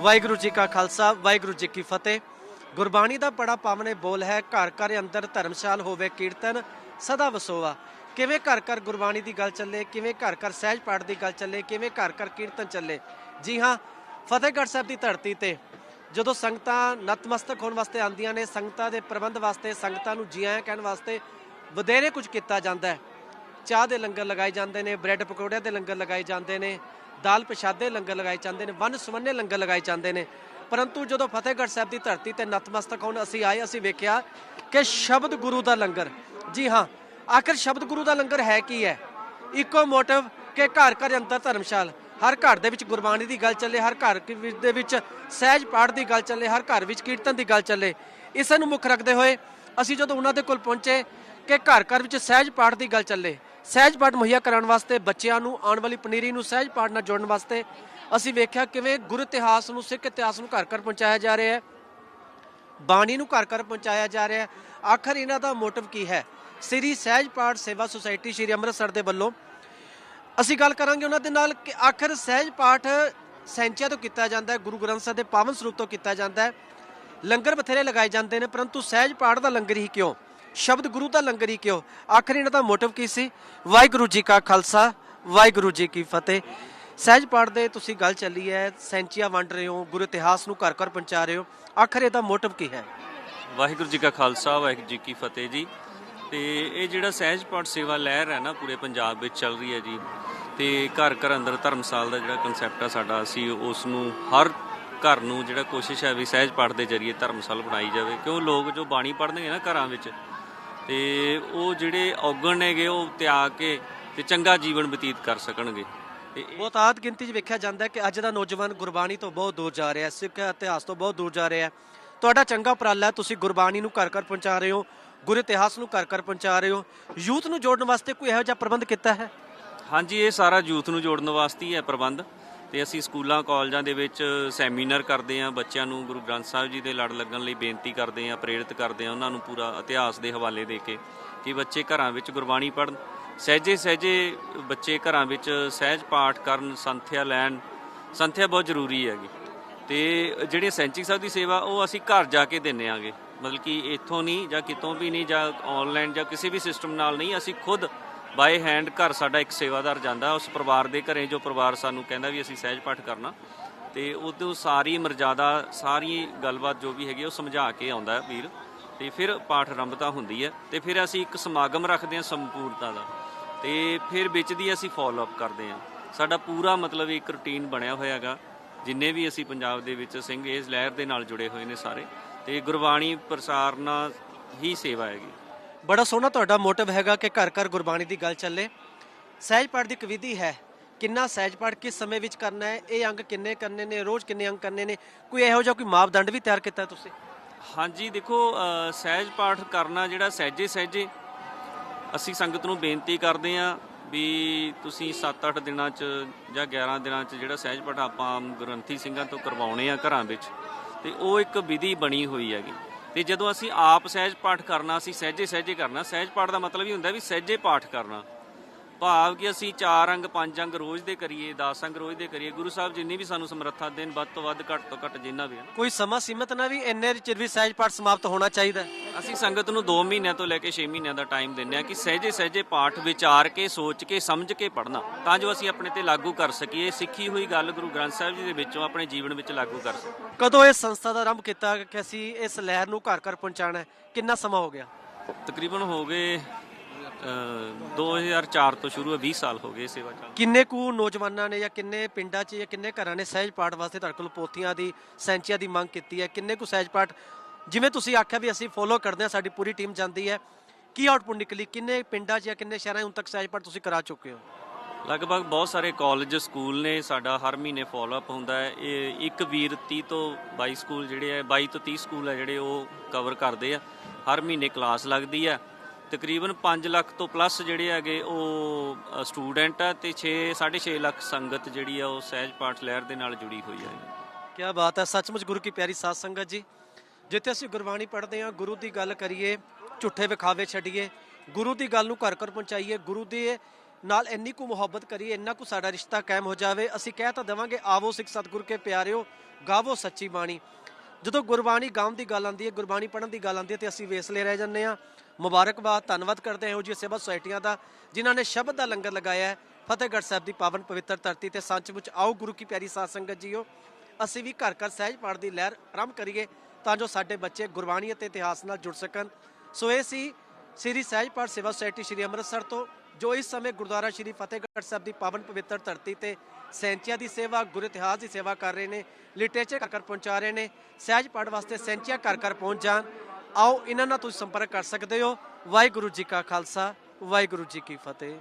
ਵਾਹਿਗੁਰੂ ਜੀ ਕਾ ਖਾਲਸਾ, ਵਾਹਿਗੁਰੂ ਜੀ ਕੀ ਫਤਿਹ। ਗੁਰਬਾਣੀ ਦਾ ਬੜਾ ਪਾਵਨੇ ਬੋਲ ਹੈ, ਘਰ ਘਰ ਅੰਦਰ ਧਰਮਸ਼ਾਲ ਹੋਵੇ ਕੀਰਤਨ, ਸਦਾ ਵਸੋਆ ਕਿਵੇਂ ਘਰ ਘਰ ਗੁਰਬਾਣੀ ਦੀ ਗੱਲ ਚੱਲੇ, ਕਿਵੇਂ ਘਰ ਘਰ ਸਹਿਜ ਪਾਠ ਦੀ ਗੱਲ ਚੱਲੇ, ਕਿਵੇਂ ਘਰ ਘਰ ਕੀਰਤਨ ਚੱਲੇ। ਜੀ ਹਾਂ, ਫਤਿਹਗੜ੍ਹ ਸਾਹਿਬ ਦੀ ਧਰਤੀ ਤੇ ਜਦੋਂ ਸੰਗਤਾਂ ਨਤਮਸਤਕ ਹੋਣ ਵਾਸਤੇ ਆਉਂਦੀਆਂ ਨੇ, ਸੰਗਤਾਂ ਦੇ ਪ੍ਰਬੰਧ ਵਾਸਤੇ, ਸੰਗਤਾਂ ਨੂੰ ਜੀ ਆਇਆਂ ਕਹਿਣ ਵਾਸਤੇ ਵਧੇਰੇ ਕੁਝ ਕੀਤਾ ਜਾਂਦਾ ਹੈ। ਚਾਹ ਦੇ ਲੰਗਰ ਲਗਾਏ ਜਾਂਦੇ ਨੇ, ਬ੍ਰੈਡ ਪਕੌੜਿਆਂ ਦੇ ਲੰਗਰ ਲਗਾਏ ਜਾਂਦੇ ਨੇ ਦਾਲ ਪਛਾਦੇ ਲੰਗਰ ਲਗਾਏ ਜਾਂਦੇ ਨੇ, ਵੰਨ ਸੁਵੰਨੇ ਲੰਗਰ ਲਗਾਏ ਜਾਂਦੇ ਨੇ। ਪਰੰਤੂ ਜਦੋਂ ਫਤਿਹਗੜ੍ਹ ਸਾਹਿਬ ਦੀ ਧਰਤੀ ਤੇ ਨਤਮਸਤਕ ਹੋਣ, ਅਸੀਂ ਆਏ, ਅਸੀਂ ਵੇਖਿਆ ਕਿ ਸ਼ਬਦ ਗੁਰੂ ਦਾ ਲੰਗਰ। ਜੀ ਹਾਂ, ਆਖਰ ਸ਼ਬਦ ਗੁਰੂ ਦਾ ਲੰਗਰ ਹੈ ਕੀ ਹੈ? ਇੱਕੋ ਮੋਟਿਵ ਕਿ ਘਰ ਘਰ ਅੰਦਰ ਧਰਮਸ਼ਾਲ। ਹਰ ਘਰ ਦੇ ਵਿੱਚ ਗੁਰਬਾਣੀ ਦੀ ਗੱਲ ਚੱਲੇ, ਹਰ ਘਰ ਦੇ ਵਿੱਚ ਸਹਿਜ ਪਾਠ ਦੀ ਗੱਲ ਚੱਲੇ, ਹਰ ਘਰ ਵਿੱਚ ਕੀਰਤਨ ਦੀ ਗੱਲ ਚੱਲੇ। ਇਸ ਨੂੰ ਮੁੱਖ ਰੱਖਦੇ ਹੋਏ ਅਸੀਂ ਜਦੋਂ ਉਹਨਾਂ ਦੇ ਕੋਲ ਪਹੁੰਚੇ ਕਿ ਘਰ ਘਰ ਵਿੱਚ ਸਹਿਜ ਪਾਠ ਦੀ ਗੱਲ ਚੱਲੇ ਸਹਿਜ ਪਾਠ ਮੁਹੱਈਆ ਕਰਾਉਣ ਵਾਸਤੇ, ਬੱਚਿਆਂ ਨੂੰ ਆਉਣ ਵਾਲੀ ਪਨੀਰੀ ਨੂੰ ਸਹਿਜ ਪਾਠ ਨਾਲ ਜੋੜਨ ਵਾਸਤੇ ਅਸੀਂ ਵੇਖਿਆ ਕਿਵੇਂ ਗੁਰ ਇਤਿਹਾਸ ਨੂੰ, ਸਿੱਖ ਇਤਿਹਾਸ ਨੂੰ ਘਰ ਘਰ ਪਹੁੰਚਾਇਆ ਜਾ ਰਿਹਾ ਹੈ। ਬਾਣੀ ਨੂੰ ਘਰ ਘਰ ਪਹੁੰਚਾਇਆ ਜਾ ਰਿਹਾ ਹੈ। ਆਖਰ ਇਹਨਾਂ ਦਾ ਮੋਟਿਵ ਕੀ ਹੈ? ਸ੍ਰੀ ਸਹਿਜ ਪਾਠ ਸੇਵਾ ਸੁਸਾਇਟੀ ਸ਼੍ਰੀ ਅੰਮ੍ਰਿਤਸਰ ਦੇ ਵੱਲੋਂ ਅਸੀਂ ਗੱਲ ਕਰਾਂਗੇ ਉਹਨਾਂ ਦੇ ਨਾਲ ਕਿ ਆਖਰ ਸਹਿਜ ਪਾਠ ਸੈਂਚੀਆਂ ਤੋਂ ਕੀਤਾ ਜਾਂਦਾ ਹੈ, ਗੁਰੂ ਗ੍ਰੰਥ ਸਾਹਿਬ ਦੇ ਪਾਵਨ ਸਰੂਪ ਤੋਂ ਕੀਤਾ ਜਾਂਦਾ ਹੈ। ਲੰਗਰ ਬਥੇਰੇ ਲਗਾਏ ਜਾਂਦੇ ਨੇ, ਪਰੰਤੂ ਸਹਿਜ ਪਾਠ ਦਾ ਲੰਗਰ ਹੀ ਕਿਉਂ? ਸ਼ਬਦ ਗੁਰੂ ਦਾ ਲੰਗਰ ਹੀ ਕਿਉਂ? ਆਖਰ ਇਹਨਾਂ ਦਾ ਮੋਟਿਵ ਕੀ ਸੀ? ਵਾਹਿਗੁਰੂ ਜੀ ਕਾ ਖਾਲਸਾ, ਵਾਹਿਗੁਰੂ ਜੀ ਕੀ ਫਤਿਹ। ਸਹਿਜ ਪਾਠ ਦੇ ਤੁਸੀਂ ਗੱਲ ਚੱਲੀ ਹੈ, ਸੈਂਚੀਆਂ ਵੰਡ ਰਹੇ ਹੋ, ਗੁਰੂ ਇਤਿਹਾਸ ਨੂੰ ਘਰ ਘਰ ਪਹੁੰਚਾ ਰਹੇ ਹੋ। ਆਖਰ ਇਹਦਾ ਮੋਟਿਵ ਕੀ ਹੈ? ਵਾਹਿਗੁਰੂ ਜੀ ਕਾ ਖਾਲਸਾ, ਵਾਹਿਗੁਰੂ ਜੀ ਕੀ ਫਤਿਹ ਜੀ। ਤੇ ਇਹ ਜਿਹੜਾ ਸਹਿਜ ਪਾਠ ਸੇਵਾ ਲਹਿਰ ਹੈ ਨਾ, ਪੂਰੇ ਪੰਜਾਬ ਵਿੱਚ ਚੱਲ ਰਹੀ ਹੈ ਜੀ। ਤੇ ਘਰ ਘਰ ਅੰਦਰ ਧਰਮਸਾਲ ਦਾ ਜਿਹੜਾ ਕਨਸੈਪਟ ਆ ਸਾਡਾ, ਅਸੀਂ ਉਸ ਨੂੰ ਹਰ ਘਰ ਨੂੰ ਜਿਹੜਾ ਕੋਸ਼ਿਸ਼ ਹੈ ਵੀ ਸਹਿਜ ਪਾਠ ਦੇ ਜ਼ਰੀਏ ਧਰਮਸਾਲ ਬਣਾਈ ਜਾਵੇ। ਕਿਉਂ? ਲੋਕ ਜੋ ਬਾਣੀ ਪੜ੍ਹਨਗੇ ਨਾ ਘਰਾਂ ਵਿੱਚ ਤੇ ਉਹ ਜਿਹੜੇ ਔਗਣ ਨੇਗੇ ਉਹ ਤਿਆਗ ਕੇ ਤੇ ਚੰਗਾ ਜੀਵਨ ਬਤੀਤ ਕਰ ਸਕਣਗੇ। ਤੇ ਬਹੁਤ ਆਦ ਗਿਣਤੀ 'ਚ ਵੇਖਿਆ ਜਾਂਦਾ ਹੈ ਕਿ ਅੱਜ ਦਾ ਨੌਜਵਾਨ ਗੁਰਬਾਣੀ ਤੋਂ ਬਹੁਤ ਦੂਰ ਜਾ ਰਿਹਾ ਹੈ ਸਿੱਖ ਇਤਿਹਾਸ ਤੋਂ ਬਹੁਤ ਦੂਰ ਜਾ ਰਿਹਾ ਹੈ। ਤੁਹਾਡਾ ਚੰਗਾ ਉਪਰਾਲਾ ਹੈ ਤੁਸੀਂ ਗੁਰਬਾਣੀ ਨੂੰ ਘਰ ਘਰ ਪਹੁੰਚਾ ਰਹੇ ਹੋ ਗੁਰ ਇਤਿਹਾਸ ਨੂੰ ਘਰ ਘਰ ਪਹੁੰਚਾ ਰਹੇ ਹੋ। ਯੂਥ ਨੂੰ ਜੋੜਨ ਵਾਸਤੇ ਕੋਈ ਇਹੋ ਜਿਹਾ ਪ੍ਰਬੰਧ ਕੀਤਾ ਹੈ? ਹਾਂਜੀ ਇਹ ਸਾਰਾ ਯੂਥ ਨੂੰ ਜੋੜਨ ਵਾਸਤੇ ਹੀ ਹੈ ਪ੍ਰਬੰਧ। ਤੇ ਅਸੀਂ ਸਕੂਲਾਂ, ਕਾਲਜਾਂ ਦੇ ਵਿੱਚ ਸੈਮੀਨਾਰ ਕਰਦੇ ਹਾਂ, ਬੱਚਿਆਂ ਨੂੰ ਗੁਰੂ ਗ੍ਰੰਥ ਸਾਹਿਬ ਜੀ ਦੇ ਲੜ ਲੱਗਣ ਲਈ ਬੇਨਤੀ ਕਰਦੇ ਹਾਂ, ਪ੍ਰੇਰਿਤ ਕਰਦੇ ਹਾਂ, ਉਹਨਾਂ ਨੂੰ ਪੂਰਾ ਇਤਿਹਾਸ ਦੇ ਹਵਾਲੇ ਦੇ ਕੇ ਕਿ ਬੱਚੇ ਘਰਾਂ ਵਿੱਚ ਗੁਰਬਾਣੀ ਪੜ੍ਹਨ। ਸਹਿਜੇ ਸਹਿਜੇ ਬੱਚੇ ਘਰਾਂ ਵਿੱਚ ਸਹਿਜ ਪਾਠ ਕਰਨ, ਸੰਥਿਆ ਲੈਣ। ਸੰਥਿਆ ਬਹੁਤ ਜ਼ਰੂਰੀ ਹੈਗੀ। ਤੇ ਜਿਹੜੇ ਸੈਂਚੀ ਸਾਹਿਬ ਦੀ ਸੇਵਾ, ਉਹ ਅਸੀਂ ਘਰ ਜਾ ਕੇ ਦਿੰਨੇ ਆਂਗੇ। ਮਤਲਬ ਕਿ ਇੱਥੋਂ ਨਹੀਂ ਜਾਂ ਕਿਤੋਂ ਵੀ ਨਹੀਂ ਜਾਂ ਆਨਲਾਈਨ ਜਾਂ ਕਿਸੇ ਵੀ ਸਿਸਟਮ ਨਾਲ ਨਹੀਂ, ਅਸੀਂ ਖੁਦ ਬਾਈ ਹੈਂਡ ਘਰ ਸਾਡਾ ਇੱਕ ਸੇਵਾਦਾਰ ਜਾਂਦਾ, ਉਸ ਪਰਿਵਾਰ ਦੇ ਘਰੇ ਜੋ ਪਰਿਵਾਰ ਸਾਨੂੰ ਕਹਿੰਦਾ ਵੀ ਅਸੀਂ ਸਹਿਜ ਪਾਠ ਕਰਨਾ, ਤੇ ਤੋਂ ਸਾਰੀ ਮਰਜ਼ਾਦਾ, ਸਾਰੀ ਗੱਲਬਾਤ ਜੋ ਵੀ ਹੈਗੀ ਉਹ ਸਮਝਾ ਕੇ ਆਉਂਦਾ ਹੈ ਵੀਰ, ਤੇ ਫਿਰ ਪਾਠ ਆਰੰਭਤਾ ਹੁੰਦੀ ਹੈ, ਤੇ ਫਿਰ ਅਸੀਂ ਇੱਕ ਸਮਾਗਮ ਰੱਖਦੇ ਹਾਂ ਸੰਪੂਰਨਤਾ ਦਾ, ਤੇ ਫਿਰ ਵਿੱਚ ਦੀ ਅਸੀਂ ਫਾਲੋ ਅਪ ਕਰਦੇ ਹਾਂ। ਸਾਡਾ ਪੂਰਾ ਮਤਲਬ ਇੱਕ ਰੁਟੀਨ ਬਣਿਆ ਹੋਇਆ ਹੈਗਾ, ਜਿੰਨੇ ਵੀ ਅਸੀਂ ਪੰਜਾਬ ਦੇ ਵਿੱਚ ਸਿੰਘ ਇਸ ਲਹਿਰ ਦੇ ਨਾਲ ਜੁੜੇ ਹੋਏ ਨੇ ਸਾਰੇ, ਤੇ ਗੁਰਬਾਣੀ ਪ੍ਰਸਾਰਨਾ ਹੀ ਸੇਵਾ ਹੈਗੀ। ਬੜਾ ਸੋਹਣਾ ਤੁਹਾਡਾ ਮੋਟਿਵ ਹੈਗਾ ਕਿ ਘਰ ਘਰ ਗੁਰਬਾਣੀ ਦੀ ਗੱਲ ਚੱਲੇ। ਸਹਿਜ ਪਾਠ ਦੀ ਇੱਕ ਵਿਧੀ ਹੈ, ਕਿੰਨਾ ਸਹਿਜ ਪਾਠ, ਕਿਸ ਸਮੇਂ ਵਿੱਚ ਕਰਨਾ ਹੈ, ਇਹ ਅੰਗ ਕਿੰਨੇ ਕਰਨੇ ਨੇ, ਰੋਜ਼ ਕਿੰਨੇ ਅੰਗ ਕਰਨੇ ਨੇ, ਕੋਈ ਇਹੋ ਜਿਹਾ ਕੋਈ ਮਾਪਦੰਡ ਵੀ ਤਿਆਰ ਕੀਤਾ ਤੁਸੀਂ? ਹਾਂਜੀ, ਦੇਖੋ ਸਹਿਜ ਪਾਠ ਕਰਨਾ ਜਿਹੜਾ ਸਹਿਜੇ ਸਹਿਜੇ, ਅਸੀਂ ਸੰਗਤ ਨੂੰ ਬੇਨਤੀ ਕਰਦੇ ਹਾਂ ਵੀ ਤੁਸੀਂ 7-8 ਦਿਨਾਂ 'ਚ ਜਾਂ 11 ਦਿਨਾਂ 'ਚ ਜਿਹੜਾ ਸਹਿਜ ਪਾਠ ਆਪਾਂ ਆਮ ਗ੍ਰੰਥੀ ਸਿੰਘਾਂ ਤੋਂ ਕਰਵਾਉਣੇ ਆ ਘਰਾਂ ਵਿੱਚ, ਤੇ ਉਹ ਇੱਕ ਵਿਧੀ ਬਣੀ ਹੋਈ ਹੈਗੀ। ਤੇ ਜਦੋਂ ਅਸੀਂ ਆਪ ਸਹਿਜ ਪਾਠ ਕਰਨਾ, ਅਸੀਂ ਸਹਿਜੇ ਸਹਿਜੇ ਕਰਨਾ, ਸਹਿਜ ਪਾਠ ਦਾ ਮਤਲਬ ਹੀ ਹੁੰਦਾ ਵੀ ਸਹਿਜੇ ਪਾਠ ਕਰਨਾ। ਭਾਵ ਕਿ ਅਸੀਂ ਚਾਰ ਅੰਗ ਪੰਜ ਅੰਗ ਰੋਜ਼ ਦੇ ਕਰੀਏ 10 ਅੰਗ ਰੋਜ਼ ਦੇ ਕਰੀਏ ਗੁਰੂ ਸਾਹਿਬ ਜਿੰਨੀ ਵੀ ਸਾਨੂੰ ਸਮਰੱਥਾ ਦੇਣ ਵੱਧ ਤੋਂ ਵੱਧ ਘੱਟ ਤੋਂ ਘੱਟ ਜਿੰਨਾ ਵੀ ਹੈ। ਨਾ ਕੋਈ ਸਮਾਂ ਸੀਮਤ ਨਾ ਵੀ ਇੰਨੇ ਚਿਰ ਵੀ ਸਹਿਜ ਪਾਠ ਸਮਾਪਤ ਹੋਣਾ ਚਾਹੀਦਾ ਹੈ। ਅਸੀਂ ਸੰਗਤ ਨੂੰ 2 ਮਹੀਨਿਆਂ ਤੋਂ ਲੈ ਕੇ 6 ਮਹੀਨਿਆਂ ਦਾ ਟਾਈਮ ਦਿੰਨੇ ਆ ਕਿ ਸਹਿਜੇ ਸਹਿਜੇ ਪਾਠ ਵਿਚਾਰ ਕੇ ਸੋਚ ਕੇ ਸਮਝ ਕੇ ਪੜ੍ਹਨਾ ਤਾਂ ਜੋ ਅਸੀਂ ਆਪਣੇ ਤੇ ਲਾਗੂ ਕਰ ਸਕੀਏ ਸਿੱਖੀ ਹੋਈ ਗੱਲ ਗੁਰੂ ਗ੍ਰੰਥ ਸਾਹਿਬ ਜੀ ਦੇ ਵਿੱਚੋਂ ਆਪਣੇ ਜੀਵਨ ਵਿੱਚ ਲਾਗੂ ਕਰ ਸਕੀਏ। ਕਦੋਂ ਇਸ ਸੰਸਥਾ ਦਾ ਆਰੰਭ ਕੀਤਾ ਕਿ ਅਸੀਂ ਇਸ ਲਹਿਰ ਨੂੰ ਘਰ ਘਰ ਪਹੁੰਚਾਉਣਾ ਹੈ? ਕਿੰਨਾ ਸਮਾਂ ਹੋ ਗਿਆ? ਤਕਰੀਬਨ ਹੋ ਗਏ ਅ, 2004 ਤੋਂ ਸ਼ੁਰੂ ਹੈ 20 ਸਾਲ ਹੋ ਗਏ ਸੇਵਾ ਚੱਲ ਕਿੰਨੇ ਕੁ ਨੌਜਵਾਨਾਂ ਨੇ ਜਾਂ ਕਿੰਨੇ ਪਿੰਡਾਂ 'ਚ ਜਾਂ ਕਿੰਨੇ ਘਰਾਂ ਨੇ ਸਹਿਜ ਪਾਠ ਵਾਸਤੇ ਤੁਹਾਡੇ ਕੋਲ ਪੋਥੀਆਂ ਦੀ ਸੈਂਚੀਆਂ ਦੀ ਮੰਗ ਕੀਤੀ ਹੈ? ਕਿੰਨੇ ਕੁ ਸਹਿਜ ਪਾਠ? ਜਿਵੇਂ ਤੁਸੀਂ ਆਖਿਆ ਵੀ ਅਸੀਂ ਫੋਲੋ ਕਰਦੇ ਹਾਂ ਸਾਡੀ ਪੂਰੀ ਟੀਮ ਜਾਂਦੀ ਹੈ। ਕੀ ਆਊਟਪੁੱਟ ਨਿਕਲੀ? ਕਿੰਨੇ ਪਿੰਡਾਂ 'ਚ ਜਾਂ ਕਿੰਨੇ ਸ਼ਹਿਰਾਂ 'ਚ ਹੁਣ ਤੱਕ ਸਹਿਜ ਪਾਠ ਤੁਸੀਂ ਕਰਾ ਚੁੱਕੇ ਹੋ? ਲਗਭਗ ਬਹੁਤ ਸਾਰੇ ਕਾਲਜ ਸਕੂਲ ਨੇ ਸਾਡਾ ਹਰ ਮਹੀਨੇ ਫਾਲੋ ਅਪ ਹੁੰਦਾ ਹੈ। ਇਹ ਇੱਕ ਵੀਰ 30 ਤੋਂ 22 ਸਕੂਲ ਜਿਹੜੇ ਆ 22 ਤੋਂ 30 ਸਕੂਲ ਆ ਜਿਹੜੇ ਉਹ ਕਵਰ ਕਰਦੇ ਆ। ਹਰ ਮਹੀਨੇ ਕਲਾਸ ਲੱਗਦੀ ਆ ਤਕਰੀਬਨ 5 ਲੱਖ ਤੋਂ ਪਲੱਸ ਜਿਹੜੇ ਹੈਗੇ ਉਹ ਸਟੂਡੈਂਟ ਆ ਤੇ 6 6.5 ਲੱਖ ਸੰਗਤ ਜਿਹੜੀ ਆ ਉਹ ਸਹਿਜ ਪਾਠ ਲਹਿਰ ਦੇ ਨਾਲ ਜੁੜੀ ਹੋਈ ਹੈ ਕੀ ਬਾਤ ਹੈ, ਸੱਚਮੁੱਚ ਗੁਰੂ ਕੀ ਪਿਆਰੀ ਸਾਧ ਸੰਗਤ ਜੀ। ਜਿੱਥੇ ਅਸੀਂ ਗੁਰਬਾਣੀ ਪੜ੍ਹਦੇ ਹਾਂ, ਗੁਰੂ ਦੀ ਗੱਲ ਕਰੀਏ, ਝੂਠੇ ਵਿਖਾਵੇ ਛੱਡੀਏ, ਗੁਰੂ ਦੀ ਗੱਲ ਨੂੰ ਘਰ ਘਰ ਪਹੁੰਚਾਈਏ, ਗੁਰੂ ਦੇ ਨਾਲ ਇੰਨੀ ਕੁ ਮੁਹੱਬਤ ਕਰੀਏ, ਇੰਨਾ ਕੁ ਸਾਡਾ ਰਿਸ਼ਤਾ ਕਾਇਮ ਹੋ ਜਾਵੇ, ਅਸੀਂ ਕਹਿ ਤਾਂ ਦੇਵਾਂਗੇ, ਆਵੋ ਸਿੱਖ ਸਤਿਗੁਰ ਕੇ ਪਿਆਰਿਓ, ਗਾਵੋ ਸੱਚੀ ਬਾਣੀ। ਜਦੋਂ ਗੁਰਬਾਣੀ ਗਾਉਣ ਦੀ ਗੱਲ ਆਉਂਦੀ ਹੈ, ਗੁਰਬਾਣੀ ਪੜ੍ਹਨ ਦੀ ਗੱਲ ਆਉਂਦੀ ਹੈ ਤੇ ਅਸੀਂ ਵੇਸਲੇ ਰਹਿ ਜਾਂਦੇ ਹਾਂ। ਮੁਬਾਰਕਬਾਦ, ਧੰਨਵਾਦ ਕਰਦੇ ਹਾਂ ਇਹੋ ਜਿਹੀ ਸੇਵਾ ਸੁਸਾਇਟੀਆਂ ਦਾ, ਜਿਨ੍ਹਾਂ ਨੇ ਸ਼ਬਦ ਦਾ ਲੰਗਰ ਲਗਾਇਆ ਹੈ, ਫਤਿਹਗੜ੍ਹ ਸਾਹਿਬ ਦੀ ਪਾਵਨ ਪਵਿੱਤਰ ਧਰਤੀ ਤੇ ਸੱਚਮੁੱਚ ਆਓ, ਗੁਰੂ ਕੀ ਪਿਆਰੀ ਸਾਧ ਸੰਗਤ ਜੀਓ। ਅਸੀਂ ਵੀ ਘਰ ਘਰ ਸਹਿਜ ਪਾਠ ਦੀ ਲਹਿਰ ਆਰੰਭ ਕਰੀਏ ਤਾਂ ਜੋ ਸਾਡੇ ਬੱਚੇ ਗੁਰਬਾਣੀ ਅਤੇ ਇਤਿਹਾਸ ਨਾਲ ਜੁੜ ਸਕਣ। ਸੋ ਇਹ ਸੀ ਸ੍ਰੀ ਸਹਿਜ ਪਾਠ ਸੇਵਾ ਸੁਸਾਇਟੀ ਸ੍ਰੀ ਅੰਮ੍ਰਿਤਸਰ ਤੋਂ। ਜੋ ਇਸ ਸਮੇਂ ਗੁਰਦੁਆਰਾ ਸ੍ਰੀ ਫਤਿਹਗੜ੍ਹ ਸਾਹਿਬ ਦੀ ਪਾਵਨ ਪਵਿੱਤਰ ਧਰਤੀ ਤੇ ਸੈਂਚੀਆਂ ਦੀ ਸੇਵਾ, ਗੁਰ ਇਤਿਹਾਸ ਦੀ ਸੇਵਾ ਕਰ ਰਹੇ ਨੇ, ਲਿਟਰੇਚਰ ਘਰ ਘਰ ਪਹੁੰਚਾ ਰਹੇ ਨੇ, ਸਹਿਜ ਪਾਠ ਵਾਸਤੇ ਸੈਂਚੀਆਂ ਘਰ ਘਰ ਪਹੁੰਚ ਜਾਣ। ਆਓ, ਇਹਨਾਂ ਨਾਲ ਤੁਸੀਂ ਸੰਪਰਕ ਕਰ ਸਕਦੇ ਹੋ। ਵਾਹਿਗੁਰੂ ਜੀ ਕਾ ਖਾਲਸਾ, ਵਾਹਿਗੁਰੂ ਜੀ ਕੀ ਫਤਿਹ।